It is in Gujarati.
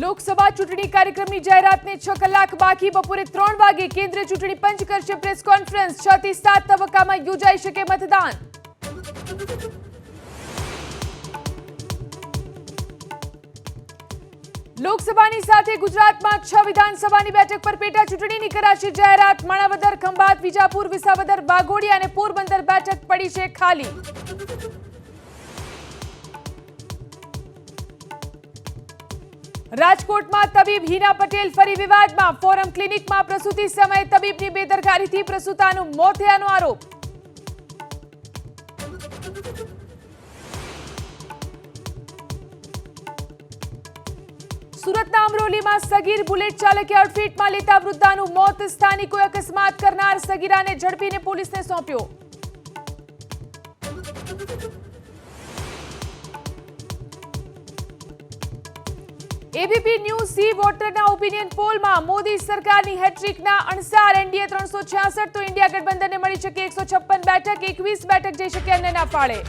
લોકસભા ચૂંટણી કાર્યક્રમની જાહેરાતને છ કલાક બાકી, બપોરે ત્રણ વાગે કેન્દ્રીય ચૂંટણી પંચ કરશે પ્રેસ કોન્ફરન્સ. છ થી સાત તબક્કામાં યોજાઈ શકે મતદાન. લોકસભાની સાથે ગુજરાતમાં છ વિધાનસભાની બેઠક પર પેટા ચૂંટણીની કરાશે જાહેરાત માણાવદર, ખંભાત, વિજાપુર, વિસાવદર વાઘોડિયા અને પોરબંદર બેઠક પડી છે ખાલી. રાજકોટમાં તબીબ હિના પટેલ ફરી વિવાદમાં. ફોરમ ક્લિનિકમાં પ્રસૂતિ સમયે તબીબની બેદરકારીથી પ્રસૂતાનું મોત થયાનો આરોપ. સુરતના અમરોલીમાં સગીર બુલેટ ચાલકે અડફેટમાં લેતા વૃદ્ધાનું મોત સ્થાનિકોએ અકસ્માત કરનાર સગીરાને ઝડપીને પોલીસને સોંપ્યો. એબીપી ન્યૂઝ સી વોટરના ઓપિનિયન પોલમાં મોદી સરકારની હેટ્રિકના અણસાર એનડીએ ત્રણસો છ્યાસઠ તો ઇન્ડિયા ગઠબંધનને મળી શકે એકસો છપ્પન બેઠક, એકવીસ બેઠક જઈ શકે અન્યના ફાળે.